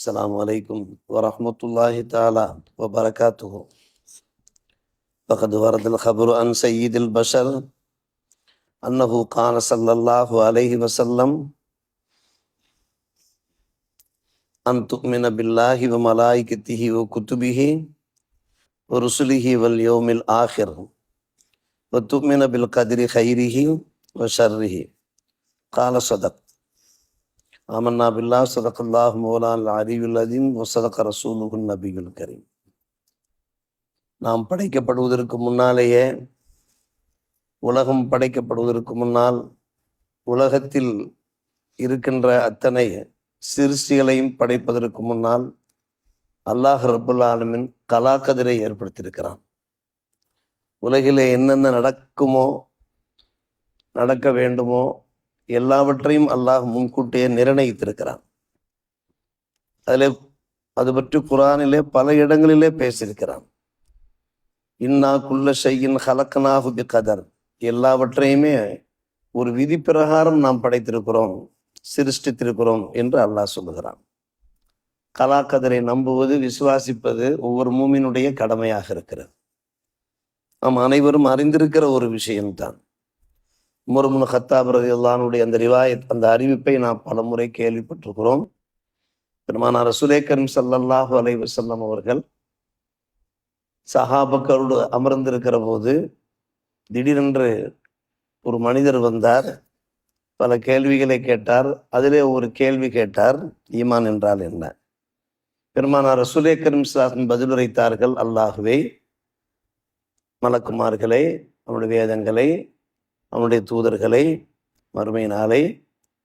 السلام عليكم ورحمة الله تعالى وبركاته. فقد ورد الخبر عن سيد البشر أنه قال صلى الله عليه وسلم أن تؤمن بالله وملائكته وكتبه ورسله واليوم الآخر وتؤمن بالقدر خيره وشره. قال صدق. ஆமன்னா பில்லா சதகல்லாஹ் மோலான் அறிவுல் அதீம் ஒசதக ரசூலுகுன் நபிகுல் கரீம். நாம் படைக்கப்படுவதற்கு முன்னாலேயே உலகம் படைக்கப்படுவதற்கு முன்னால் உலகத்தில் இருக்கின்ற அத்தனை சிறுசிகளையும் படைப்பதற்கு முன்னால் அல்லாஹ் ரபுல் ஆலமின் கலாக்கதிரை ஏற்படுத்தியிருக்கிறான். உலகிலே என்னென்ன நடக்குமோ நடக்க வேண்டுமோ எல்லாவற்றையும் அல்லாஹ் முன்கூட்டியே நிர்ணயித்திருக்கிறான். அதில் அது பற்றி குரானிலே பல இடங்களிலே பேசியிருக்கிறான். இன்னா குள்ள ஷையின் ஹலக்கனாஹு பி கதர் எல்லாவற்றையுமே ஒரு விதி பிரகாரம் நாம் படைத்திருக்கிறோம் சிருஷ்டித்திருக்கிறோம் என்று அல்லாஹ் சொல்லுகிறான். கலாக்கதரை நம்புவது விசுவாசிப்பது ஒவ்வொரு மூமினுடைய கடமையாக இருக்கிறது. நாம் அனைவரும் அறிந்திருக்கிற ஒரு விஷயம்தான். முருமுன் ஹத்தாப் ரதி அல்லானுடைய அந்த ரிவாயத் அந்த அறிவிப்பை நாம் பல முறை கேள்விப்பட்டிருக்கிறோம். பெருமானார் ரசுலே கரீம் சல்லல்லாஹு அலை வசல்லம் அவர்கள் சஹாபக்கரோடு அமர்ந்திருக்கிற போது திடீரென்று ஒரு மனிதர் வந்தார். பல கேள்விகளை கேட்டார். அதிலே ஒரு கேள்வி கேட்டார் ஈமான் என்றால் என்ன? பெருமானார் ரசுலே கரீம் சாசன் பதிலுரைத்தார்கள் அல்லாஹுவே மலக்குமார்களை நம்முடைய வேதங்களை அவனுடைய தூதர்களை மறுமை நாளை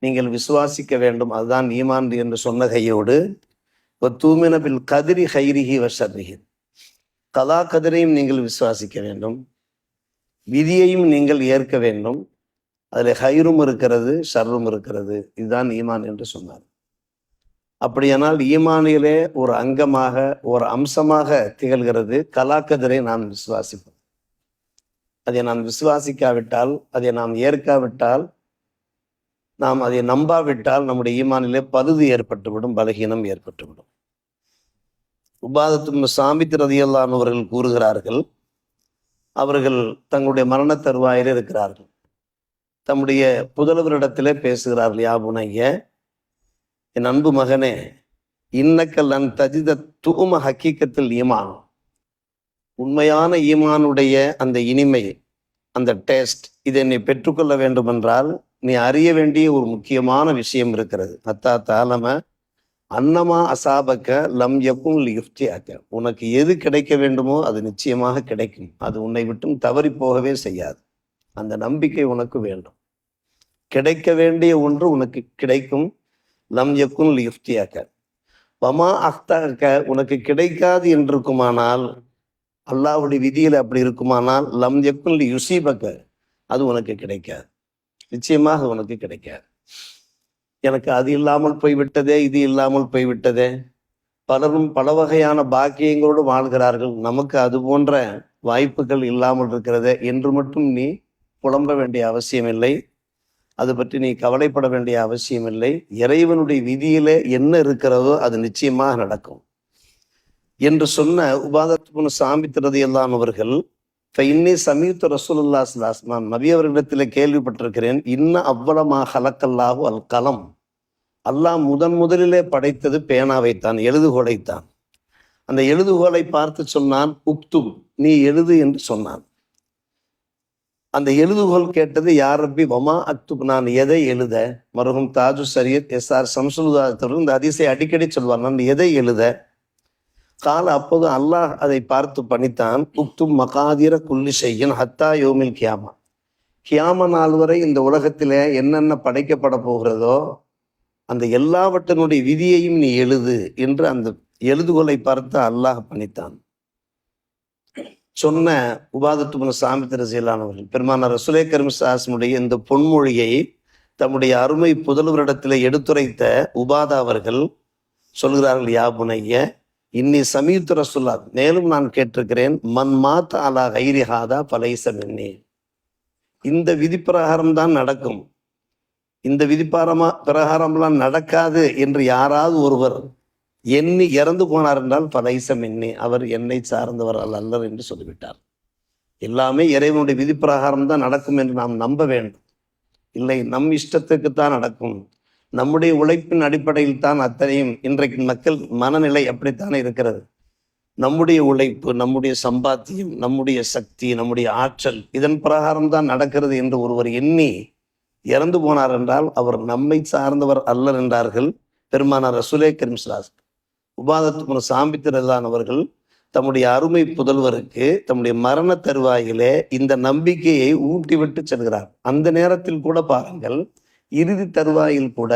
நீங்கள் விசுவாசிக்க வேண்டும். அதுதான் ஈமான் என்று சொன்ன கையோடு தூமின பில் கதிரி ஹைரிஹி வஷர்ரிஹி கலா கதிரையும் நீங்கள் விசுவாசிக்க வேண்டும். விதியையும் நீங்கள் ஏற்க வேண்டும். அதில் ஹைரும் இருக்கிறது ஷர்ரும் இருக்கிறது. இதுதான் ஈமான் என்று சொன்னார். அப்படியானால் ஈமானிலே ஒரு அங்கமாக ஒரு அம்சமாக திகழ்கிறது கலாக்கதிரை நாம் விசுவாசிப்போம். அதை நாம் விசுவாசிக்காவிட்டால் அதை நாம் ஏற்காவிட்டால் நாம் அதை நம்பாவிட்டால் நம்முடைய ஈமானிலே பழுது ஏற்பட்டுவிடும் பலகீனம் ஏற்பட்டுவிடும். உபாதத்தும் சாமித் ரதியல்லானவர்கள் கூறுகிறார்கள் அவர்கள் தங்களுடைய மரண தருவாயில் இருக்கிறார்கள். தம்முடைய புதல்வரிடத்திலே பேசுகிறார்கள் யாபுனைய என் அன்பு மகனே இன்னக்கல் அன் தஜித தூம ஹக்கீக்கத்தில் ஈமான். உண்மையான ஈமானுடைய அந்த இனிமை அந்த டேஸ்ட் இதை நீ பெற்றுக்கொள்ள வேண்டுமென்றால் நீ அறிய வேண்டிய ஒரு முக்கியமான விஷயம் இருக்கிறது. அத்தா தாலம அன்னமா அசாபக்க லம் எப்பும் லிஃப்டியாக்க உனக்கு எது கிடைக்க வேண்டுமோ அது நிச்சயமாக கிடைக்கும். அது உன்னை விட்டும் தவறி போகவே செய்யாது. அந்த நம்பிக்கை உனக்கு வேண்டும். கிடைக்க வேண்டிய ஒன்று உனக்கு கிடைக்கும். லம் எக்கும் லிஃப்டியாக்க பமா அக்தாக்க உனக்கு கிடைக்காது என்றிருக்குமானால் அல்லாவுடைய விதியில் அப்படி இருக்குமானால் லம் எக்குன் யுசீபக்க அது உனக்கு கிடைக்காது. நிச்சயமாக உனக்கு கிடைக்காது. எனக்கு அது இல்லாமல் போய்விட்டதே இது இல்லாமல் போய்விட்டதே. பலரும் பல வகையான பாக்கியங்களோடு வாழ்கிறார்கள். நமக்கு அது போன்ற வாய்ப்புகள் இல்லாமல் இருக்கிறதே என்று மட்டும் நீ புலம்ப வேண்டிய அவசியம் இல்லை அது பற்றி நீ கவலைப்பட வேண்டிய அவசியம் இல்லை இறைவனுடைய விதியிலே என்ன இருக்கிறதோ அது நிச்சயமாக நடக்கும். என்று சொன்ன உபாதத்துவன சாமித்திரது எல்லாம் அவர்கள் இன்னி சமீத்த ரசூலுல்லா நான் நபி அவர்களிடத்தில் கேள்விப்பட்டிருக்கிறேன் இன்ன அவ்வளமா ஹலக்கல்லாஹு அல் கலம். அல்லாஹ் முதன் முதலிலே படைத்தது பேனாவைத்தான் எழுதுகோலைத்தான். அந்த எழுதுகோலை பார்த்து சொன்னான் உக்தும் நீ எழுது என்று சொன்னான். அந்த எழுதுகோல் கேட்டது யார் ரப்பி வமா அக்துப் நான் எதை எழுத? மருகும் தாஜு சரியத் எஸ் ஆர் சம்சுலுதாத்தவர்கள் இந்த அதிசை அடிக்கடி சொல்வார் நான் எதை எழுத? கால அப்போது அல்லாஹ் அதை பார்த்து பணித்தான் உக்தும் மகாதிர குல்லி செய்யன் ஹத்தா யோமில் கியாமா கியாம நாள் வரை இந்த உலகத்தில் என்னென்ன படைக்கப்பட போகிறதோ அந்த எல்லாவற்றினுடைய விதியையும் நீ எழுது என்று அந்த எழுதுகோலை பார்த்து அல்லாஹ் பணித்தான். சொன்ன உபாதத்துமன சாமித்திர செயலானவர்கள் பெருமான ரசுலே கரிமசாசனுடைய இந்த பொன்மொழியை தம்முடைய அருமை புதல்வரிடத்தில் எடுத்துரைத்த உபாதா அவர்கள் சொல்கிறார்கள் யாபுனைய இன்னி சமீத்து ரசுல்லா மேலும் நான் கேட்டிருக்கிறேன் மன் மாத் அலா கைரிஹாதா பலைசம் என்னே இந்த விதி பிரகாரம் தான் நடக்கும். இந்த விதி பிரகாரமா பிரகாரம்லாம் நடக்காது என்று யாராவது ஒருவர் எண்ணி இறந்து போனார் என்றால் பலைசம் எண்ணி அவர் என்னை சார்ந்தவர் அல்லர் என்று சொல்லிவிட்டார். எல்லாமே இறைவனுடைய விதி பிரகாரம் தான் நடக்கும் என்று நாம் நம்ப வேண்டும். இல்லை நம் இஷ்டத்துக்கு தான் நடக்கும். நம்முடைய உழைப்பின் அடிப்படையில் தான் அத்தனையும் இன்றைக்கு மக்கள் மனநிலை அப்படித்தானே இருக்கிறது. நம்முடைய உழைப்பு நம்முடைய சம்பாத்தியம் நம்முடைய சக்தி நம்முடைய ஆற்றல் இதன் பிரகாரம் தான் நடக்கிறது என்று ஒருவர் எண்ணி இறந்து போனார் என்றால் அவர் நம்மை சார்ந்தவர் அல்லர் என்றார்கள் பெருமானார் ரசுலே கரிம்ஸ்லாஸ் உபாதத்து சாம்பித்திரலான் அவர்கள் தம்முடைய அருமை புதல்வருக்கு தம்முடைய மரண தருவாயிலே இந்த நம்பிக்கையை ஊட்டிவிட்டு செல்கிறார். அந்த நேரத்தில் கூட பாருங்கள் இறுதி தருவாயில் கூட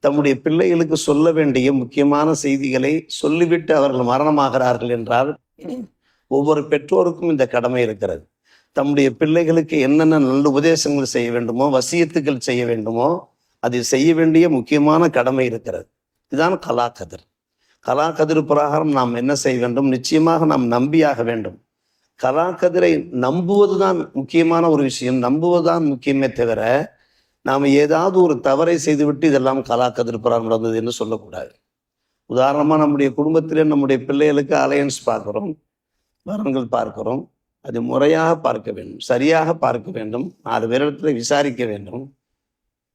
தம்முடைய பிள்ளைகளுக்கு சொல்ல வேண்டிய முக்கியமான செய்திகளை சொல்லிவிட்டு அவர்கள் மரணமாகிறார்கள் என்றால் ஒவ்வொரு பெற்றோருக்கும் இந்த கடமை இருக்கிறது. தம்முடைய பிள்ளைகளுக்கு என்னென்ன நல்ல உபதேசங்கள் செய்ய வேண்டுமோ வசியத்துக்கள் செய்ய வேண்டுமோ அதை செய்ய வேண்டிய முக்கியமான கடமை இருக்கிறது. இதுதான் கலாக்கதிர். கலாக்கதிர் பிரகாரம் நாம் என்ன செய்ய வேண்டும்? நிச்சயமாக நாம் நம்பியாக வேண்டும். கலாக்கதிரை நம்புவதுதான் முக்கியமான ஒரு விஷயம். நம்புவதுதான் முக்கியமே தவிர நாம் ஏதாவது ஒரு தவறை செய்துவிட்டு இதெல்லாம் கலாக்கதிர் நடந்தது என்று சொல்லக்கூடாது. உதாரணமாக நம்முடைய குடும்பத்திலே நம்முடைய பிள்ளைகளுக்கு அலையன்ஸ் பார்க்குறோம் வரன்கள் பார்க்கிறோம் அது முறையாக பார்க்க வேண்டும் சரியாக பார்க்க வேண்டும் நாலு பேரிடத்துல விசாரிக்க வேண்டும்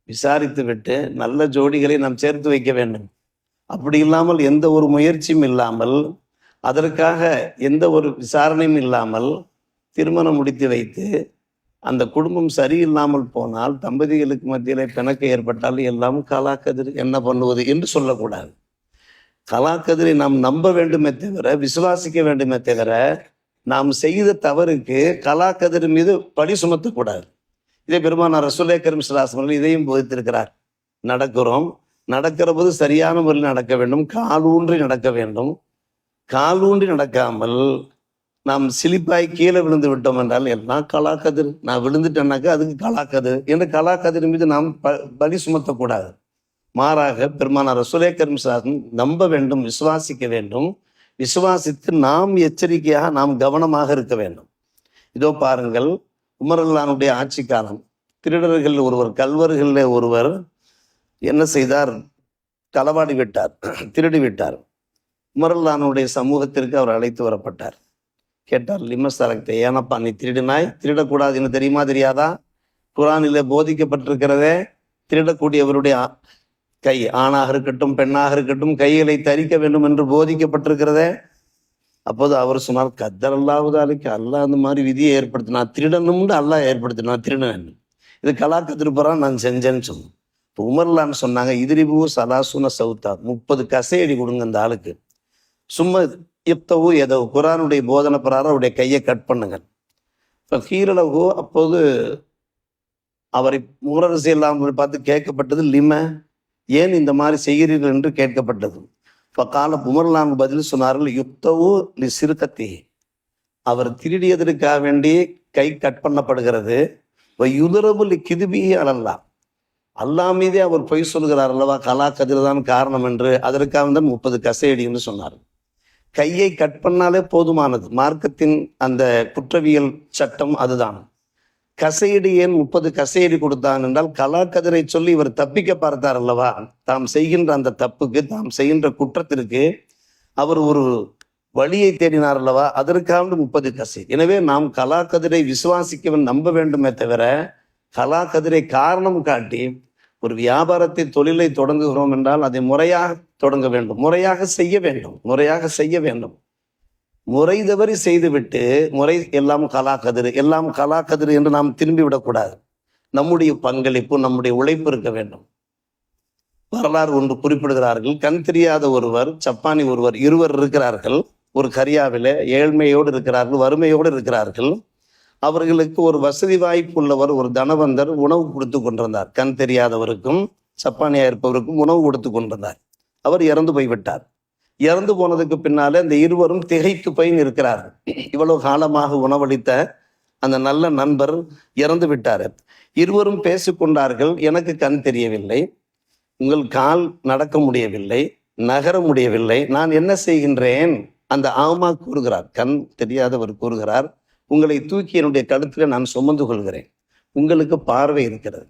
விசாரித்து விட்டு நல்ல ஜோடிகளை நாம் சேர்த்து வைக்க வேண்டும். அப்படி இல்லாமல் எந்த ஒரு முயற்சியும் இல்லாமல் அதற்காக எந்த ஒரு விசாரணையும் இல்லாமல் திருமணம் முடித்து வைத்து அந்த குடும்பம் சரியில்லாமல் போனால் தம்பதிகளுக்கு மத்தியிலே பிணக்கு ஏற்பட்டால் எல்லாம் கலாக்கதிர் என்ன பண்ணுவது என்று சொல்லக்கூடாது. கலாக்கதிரை நாம் நம்ப வேண்டுமே தவிர விசுவாசிக்க வேண்டுமே தவிர நாம் செய்த தவறுக்கு கலாக்கதிர் மீது பழி சுமத்தக்கூடாது. இதே பெருமானார் ரசுலே கரும் இதையும் போதித்திருக்கிறார். நடக்கிறோம். நடக்கிற போது சரியான முறையில் நடக்க வேண்டும். காலூன்றி நடக்க வேண்டும். காலூன்றி நடக்காமல் நாம் சிலிப்பாய் கீழே விழுந்து விட்டோம் என்றால் எல்லாம் கலாக்கதிர் நான் விழுந்துட்டேன்னாக்கா அதுக்கு கலாக்கதிர் என்று கலாக்கதிர் மீது நாம் ப பலி சுமத்தக்கூடாது. மாறாக பெருமானார் ரசுலே கரும் நம்ப வேண்டும் விசுவாசிக்க வேண்டும். விசுவாசித்து நாம் எச்சரிக்கையாக நாம் கவனமாக இருக்க வேண்டும். இதோ பாருங்கள் உமரல்லானுடைய ஆட்சி காலம். திருடர்கள் ஒருவர் கல்வர்களில் ஒருவர் என்ன செய்தார்? களவாடி விட்டார் திருடி விட்டார். உமரல்லானுடைய சமூகத்திற்கு அவர் அழைத்து வரப்பட்டார். கேட்டார் லிமஸ்தலத்தை ஏனப்பா நீ திருடினாய்? திருடக்கூடாது திருடக்கூடாதுன்னு தெரியுமா தெரியாதா? குரானில் போதிக்கப்பட்டிருக்கிறதே திருடக்கூடியவருடைய கை ஆணாக இருக்கட்டும் பெண்ணாக இருக்கட்டும் கைகளை தரிக்க வேண்டும் என்று போதிக்கப்பட்டிருக்கிறதே. அப்போது அவர் சொன்னார் கத்தர் அல்லாவதாலுக்கு அல்லாஹ் அந்த மாதிரி விதியை ஏற்படுத்தினா திருடனும்னு அல்லாஹ் ஏற்படுத்தினா திருடன் இது கலாக்கு திருப்பறான் நான் செஞ்சேன்னு சொன்னேன் இப்போ உமர்லான்னு சொன்னாங்க இதிரிபு சலாசுன சவுத்தா முப்பது கசையடி கொடுங்க அந்த ஆளுக்கு. சும்மா இப்தவு ஏதோ குரானுடைய போதனை பிரகாரம் அவருடைய கையை கட் பண்ணுங்கள். இப்போ கீரளவு அப்போது அவரை முரரசு இல்லாமல் பார்த்து கேட்கப்பட்டது லிம ஏன் இந்த மாதிரி செய்கிறீர்கள்? என்று கேட்கப்பட்டது. இப்போ கால புமர்லான் பதில் சொன்னார்கள் யுக்தவு லி சிறுகத்தி அவர் திருடியதற்காக வேண்டி கை கட் பண்ணப்படுகிறது. யுதரபு லி கிதுபி அலல்லா. அல்லா மீதே அவர் பொய் சொல்கிறார் அல்லவா? கலா கதிர் தான் காரணம் என்று. அதற்காக தான் முப்பது கசையடின்னு சொன்னார் கையை கட் பண்ணாலே போதுமானது. மார்க்கத்தின் அந்த குற்றவியல் சட்டம் அதுதான். கசையடி ஏன் முப்பது கசையடி கொடுத்தான் என்றால் கலாக்கதிரை சொல்லி இவர் தப்பிக்க பார்த்தார் அல்லவா? தாம் செய்கின்ற அந்த தப்புக்கு தாம் செய்கின்ற குற்றத்திற்கு அவர் ஒரு வழியை தேடினார் அல்லவா? அதற்காக முப்பது கசை. எனவே நாம் கலாக்கதிரை விசுவாசிக்கவன் நம்ப வேண்டுமே தவிர கலாக்கதிரை காரணம் காட்டி ஒரு வியாபாரத்தை தொழிலை தொடங்குகிறோம் என்றால் அதை முறையாக தொடங்க வேண்டும். முறையாக செய்ய வேண்டும். முறையாக செய்ய வேண்டும். முறை தவறி செய்துவிட்டு முறை எல்லாம் கலாக்கதிர் எல்லாம் கலாக்கதிர் என்று நாம் திரும்பி விடக்கூடாது நம்முடைய பங்களிப்பு நம்முடைய உழைப்பு இருக்க வேண்டும். வரலாறு ஒன்று குறிப்பிடுகிறார்கள். கண் தெரியாத ஒருவர் சப்பானி ஒருவர் இருவர் இருக்கிறார்கள். ஒரு கரியாவில ஏழ்மையோடு இருக்கிறார்கள் வறுமையோடு இருக்கிறார்கள். அவர்களுக்கு ஒரு வசதி வாய்ப்பு உள்ளவர் ஒரு தனவந்தர் உணவு கொடுத்து கொண்டிருந்தார். கண் தெரியாதவருக்கும் சப்பானியா இருப்பவருக்கும் உணவு கொடுத்து கொண்டிருந்தார். அவர் இறந்து போய்விட்டார். இறந்து போனதுக்கு பின்னாலே அந்த இருவரும் திகைத்து போய் இருக்கிறார்கள் இவ்வளவு காலமாக உணவளித்த அந்த நல்ல நண்பர் இறந்து விட்டார். இருவரும் பேசிக்கொண்டார்கள் எனக்கு கண் தெரியவில்லை. உங்கள் கால் நடக்க முடியவில்லை நகர முடியவில்லை. நான் என்ன செய்கின்றேன்? அந்த ஆமா கூறுகிறார். கண் தெரியாதவர் கூறுகிறார். உங்களை தூக்கி என்னுடைய கழுத்தில் நான் சுமந்து கொள்கிறேன். உங்களுக்கு பார்வை இருக்கிறது.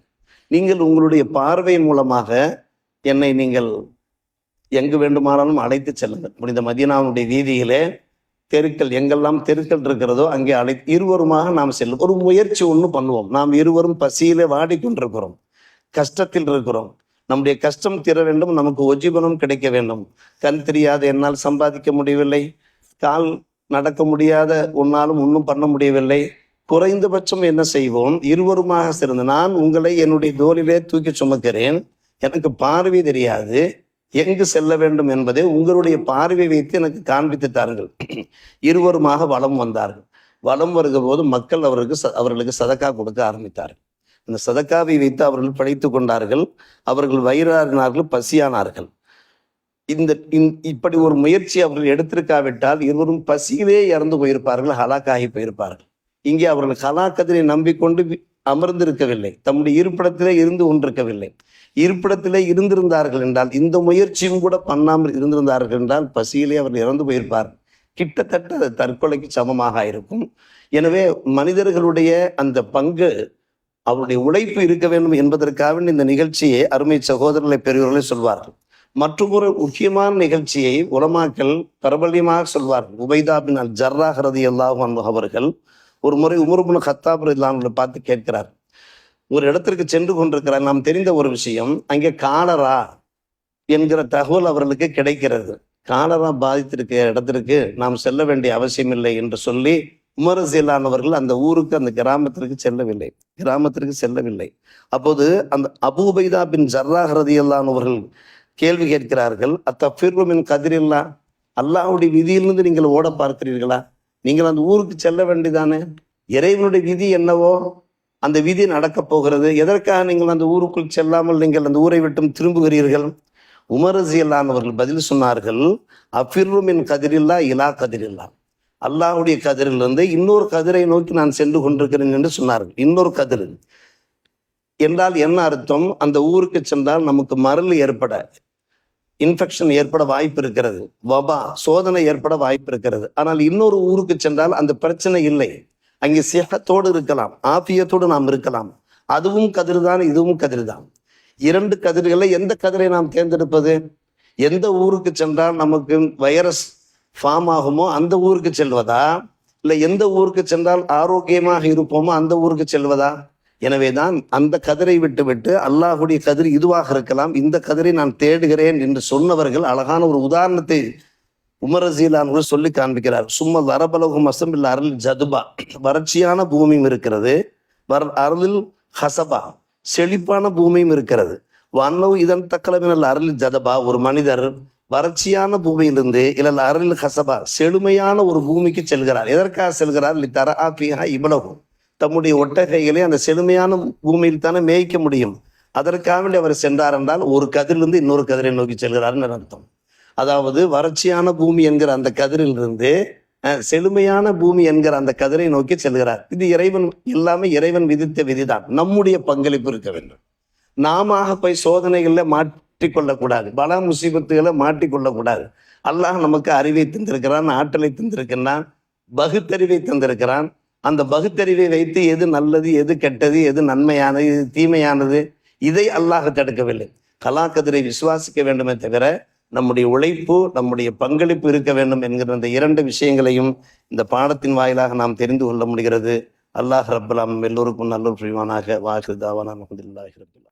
நீங்கள் உங்களுடைய பார்வை மூலமாக என்னை நீங்கள் எங்கு வேண்டுமானாலும் அழைத்து செல்லுங்கள். புனித மதியனாவுடைய வீதியிலே தெருக்கள் எங்கெல்லாம் தெருக்கள் இருக்கிறதோ அங்கே அழை இருவருமாக நாம் செல்லும். ஒரு முயற்சி ஒன்று பண்ணுவோம். நாம் இருவரும் பசியிலே வாடிக்கொண்டிருக்கிறோம். கஷ்டத்தில் இருக்கிறோம். நம்முடைய கஷ்டம் தீர வேண்டும். நமக்கு ஒஜீவனம் கிடைக்க வேண்டும். கண் தெரியாத என்னால் சம்பாதிக்க முடியவில்லை. கால் நடக்க முடியாத உன்னாலும் ஒன்றும் பண்ண முடியவில்லை. குறைந்தபட்சம் என்ன செய்வோம்? இருவருமாக சேர்ந்து நான் உங்களை என்னுடைய தோளிலே தூக்கி சுமக்கிறேன். எனக்கு பார்வை தெரியாது. எங்கு செல்ல வேண்டும் என்பதை உங்களுடைய பார்வை வைத்து எனக்கு காண்பித்து தாருங்கள். இருவருமாக வலம் வந்தார்கள். வளம் வருகிற போது மக்கள் அவருக்கு ச- அவர்களுக்கு சதக்கா கொடுக்க ஆரம்பித்தார்கள். அந்த சதக்காவை வைத்து அவர்கள் பிழைத்து கொண்டார்கள். அவர்கள் வயிறாறினார்கள் பசியானார்கள். இந்த இப்படி ஒரு முயற்சி அவர்கள் எடுத்திருக்காவிட்டால் இருவரும் பசியிலே இறந்து போயிருப்பார்கள் ஹலாக்காகி போயிருப்பார்கள். இங்கே அவர்கள் ஹலாக்கத்தினை நம்பிக்கொண்டு அமர்ந்திருக்கவில்லை. தம்முடைய இருப்பிடத்திலே இருந்து கொண்டிருக்கவில்லை. இருப்பிடத்திலே இருந்திருந்தார்கள் என்றால் இந்த முயற்சியும் கூட பண்ணாமல் இருந்திருந்தார்கள் என்றால் பசியிலே அவர்கள் இறந்து போயிருப்பார். கிட்டத்தட்ட அது தற்கொலைக்கு சமமாக இருக்கும். எனவே மனிதர்களுடைய அந்த பங்கு அவருடைய உழைப்பு இருக்க வேண்டும் என்பதற்காக இந்த நிகழ்ச்சியை அருமை சகோதரர்களை பெரியவர்களே சொல்வார்கள். மற்றொரு முக்கியமான நிகழ்ச்சியை உலமாக்கள் பிரபல்யமாக சொல்வார்கள். உபைதா பின் அல் ஜர்ராஹ் ரலியல்லாஹு அன்ஹு அவர்கள் ஒரு முறை உமர்புன் ஹத்தாபுர் இல்லாமல் பார்த்து கேட்கிறார். ஒரு இடத்திற்கு சென்று கொண்டிருக்கிறார். நாம் தெரிந்த ஒரு விஷயம் அங்கே காலரா என்கிற தகவல் அவர்களுக்கு கிடைக்கிறது. காலரா பாதித்திருக்க இடத்திற்கு நாம் செல்ல வேண்டிய அவசியம் இல்லை என்று சொல்லி உமரசீலானவர்கள் அந்த ஊருக்கு அந்த கிராமத்திற்கு செல்லவில்லை. கிராமத்திற்கு செல்லவில்லை. அப்போது அந்த அபூபைதா பின் ஜர்ராஹ் ரதியல்லான் கேள்வி கேட்கிறார்கள் அத்தஃபிர்மின் கதிரில்லா? அல்லாஹ்வுடைய விதியிலிருந்து நீங்கள் ஓட பார்க்கிறீர்களா? நீங்கள் அந்த ஊருக்கு செல்ல வேண்டியதானே இறைவனுடைய விதி என்னவோ அந்த விதி நடக்கப் போகிறது. எதற்காக நீங்கள் அந்த ஊருக்குள் செல்லாமல் நீங்கள் அந்த ஊரை விட்டும் திரும்புகிறீர்கள்? உமரசி அவர்கள் பதில் சொன்னார்கள் அஃபிர்ருமின் கதிரில்லா இலா கதிரில்லா. அல்லாஹுடைய கதிரிலிருந்து இன்னொரு கதிரை நோக்கி நான் சென்று கொண்டிருக்கிறேன் என்று சொன்னார்கள். இன்னொரு கதிர். என்றால் என்ன அர்த்தம்? அந்த ஊருக்கு சென்றால் நமக்கு மறல் ஏற்பட இன்ஃபெக்ஷன் ஏற்பட வாய்ப்பு இருக்கிறது. வபா சோதனை ஏற்பட வாய்ப்பு இருக்கிறது. ஆனால் இன்னொரு ஊருக்கு சென்றால் அந்த பிரச்சனை இல்லை. அங்கே சேகத்தோடு இருக்கலாம் ஆபியத்தோடு நாம் இருக்கலாம். அதுவும் கதிர் தான் இதுவும் கதிர்தான். இரண்டு கதிர்களை எந்த கதிரை நாம் தேர்ந்தெடுப்பது? எந்த ஊருக்கு சென்றால் நமக்கு வைரஸ் ஃபார்ம் ஆகுமோ அந்த ஊருக்கு செல்வதா? இல்லை எந்த ஊருக்கு சென்றால் ஆரோக்கியமாக இருப்போமோ அந்த ஊருக்கு செல்வதா? எனவே தான் அந்த கதிரை விட்டு விட்டு அல்லாஹுடைய கதிர் இதுவாக இருக்கலாம். இந்த கதிரை நான் தேடுகிறேன் என்று சொன்னவர்கள் அழகான ஒரு உதாரணத்தை உமரசீலான் சொல்லி காண்பிக்கிறார். சும்மா வரபலகும் அசம்பில் அருள் ஜதுபா. வறட்சியான பூமியும் இருக்கிறது. வர் அருளில் ஹசபா. செழிப்பான பூமியும் இருக்கிறது. வண்ணவு இதன் தக்கலமினல் அருள் ஜதபா. ஒரு மனிதர் வறட்சியான பூமியிலிருந்து இல்லை அருள் ஹசபா. செழுமையான ஒரு பூமிக்கு செல்கிறார். எதற்காக செல்கிறார்? லித்தர ஆபியா இவ்வளவு தம்முடைய ஒட்டகைகளை அந்த செழுமையான பூமியில் தானே மேய்க்க முடியும். அதற்காக வேண்டி அவர் சென்றார் என்றால் ஒரு கதிரிலிருந்து இன்னொரு கதிரை நோக்கி செல்கிறார்னு அர்த்தம். அதாவது வறட்சியான பூமி என்கிற அந்த கதிரிலிருந்து செழுமையான பூமி என்கிற அந்த கதிரை நோக்கி செல்கிறார். இது இறைவன் எல்லாமே இறைவன் விதித்த விதிதான். நம்முடைய பங்களிப்பு இருக்க வேண்டும். நாம போய் சோதனைகள்ல மாட்டிக்கொள்ளக்கூடாது. பல முசீபத்துகளை மாட்டிக்கொள்ளக்கூடாது. அல்லாஹ் நமக்கு அறிவை தந்திருக்கிறான் ஆற்றலை தந்திருக்கிறான் பகுத்தறிவை தந்திருக்கிறான். அந்த பகுத்தறிவை வைத்து எது நல்லது எது கெட்டது எது நன்மையானது எது தீமையானது இதை அல்லாஹ் தடுக்கவில்லை. கலாக்கதிரை விசுவாசிக்க வேண்டுமே தவிர நம்முடைய உழைப்பு நம்முடைய பங்களிப்பு இருக்க வேண்டும் என்கிற இந்த இரண்டு விஷயங்களையும் இந்த பாடத்தின் வாயிலாக நாம் தெரிந்து கொள்ள முடிகிறது. அல்லாஹ் ரப்பலாம் எல்லோருக்கும் நல்லூர் புரிவானாக. வாஹிருதாவான அஹமதுல்லாஹி ரபில்லா